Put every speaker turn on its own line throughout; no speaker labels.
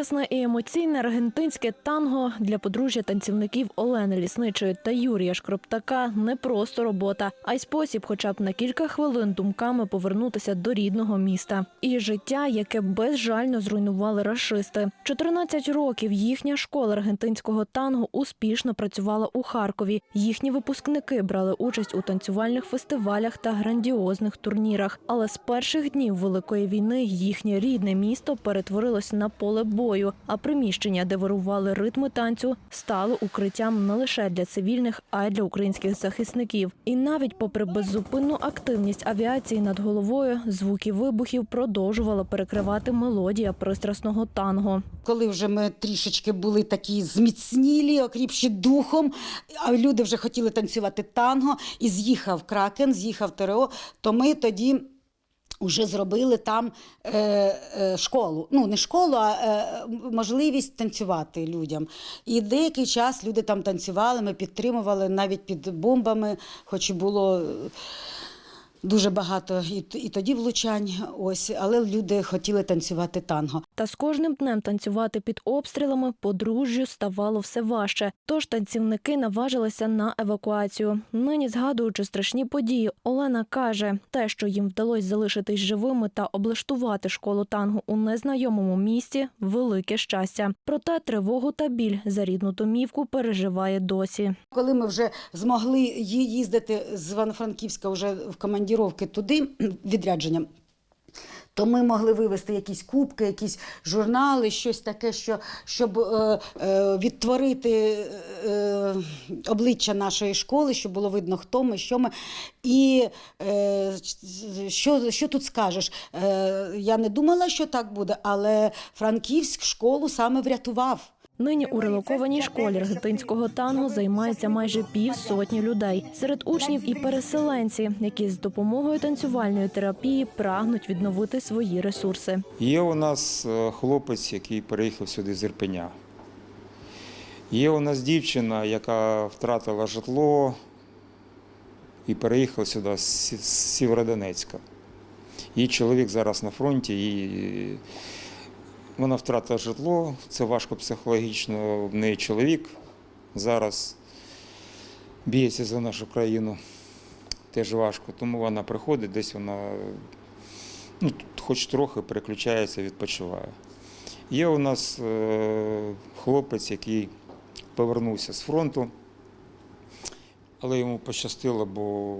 Пристрасне і емоційне аргентинське танго для подружжя танцівників Олени Лісничої та Юрія Шкроптака не просто робота, а й спосіб, хоча б на кілька хвилин думками повернутися до рідного міста. І життя, яке безжально зруйнували рашисти. 14 років їхня школа аргентинського танго успішно працювала у Харкові. Їхні випускники брали участь у танцювальних фестивалях та грандіозних турнірах. Але з перших днів великої війни їхнє рідне місто перетворилось на поле бою, а приміщення, де вирували ритми танцю, стало укриттям не лише для цивільних, а й для українських захисників. І навіть попри беззупинну активність авіації над головою, звуки вибухів продовжувала перекривати мелодія пристрасного танго.
Коли вже ми трішечки були такі зміцнілі, окріпші духом, а люди вже хотіли танцювати танго, і з'їхав Кракен, з'їхав ТРО, то ми тоді. Вже зробили там е, е, школу. Ну, не школу, а е, можливість танцювати людям. І деякий час люди там танцювали, ми підтримували навіть під бомбами, хоч і було дуже багато і, і тоді влучань. Ось, але люди хотіли танцювати танго.
Та з кожним днем танцювати під обстрілами подружжю ставало все важче. Тож танцівники наважилися на евакуацію. Нині, згадуючи страшні події, Олена каже, те, що їм вдалося залишитись живими та облаштувати школу тангу у незнайомому місті, велике щастя. Проте тривогу та біль за рідну домівку переживає досі.
Коли ми вже змогли їздити з Івано-Франківська вже в командіровки туди відрядженням. То ми могли вивезти якісь кубки, якісь журнали, щось таке, що, щоб е, е, відтворити е, обличчя нашої школи, щоб було видно, хто ми, що ми. І е, що, що тут скажеш? Е, я не думала, що так буде, але Франківськ школу саме врятував.
Нині у релокованій школі аргентинського танго займається майже півсотні людей. Серед учнів і переселенці, які з допомогою танцювальної терапії прагнуть відновити свої ресурси.
Є у нас е, хлопець, який переїхав сюди з Ірпеня. Є у нас дівчина, яка втратила житло і переїхала сюди з Сєвєродонецька. Її чоловік зараз на фронті, і вона втратила житло, це важко психологічно. В неї чоловік зараз б'ється за нашу країну. Теж важко. Тому вона приходить, десь вона ну, хоч трохи переключається, відпочиває. Є у нас е, хлопець, який повернувся з фронту, але йому пощастило, бо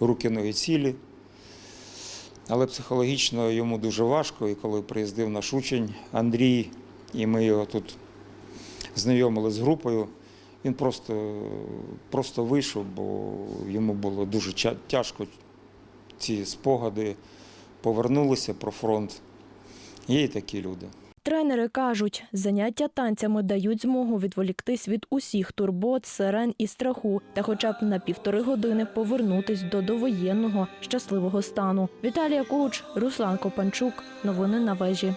руки ноги цілі. Але психологічно йому дуже важко, і коли приїздив наш учень Андрій, і ми його тут знайомили з групою, він просто, просто вийшов, бо йому було дуже тяжко ці спогади повернулися про фронт. Є і такі люди.
Тренери кажуть, заняття танцями дають змогу відволіктись від усіх турбот, сирен і страху, та хоча б на півтори години повернутись до довоєнного щасливого стану. Віталія Куч, Руслан Копанчук. Новини на вежі.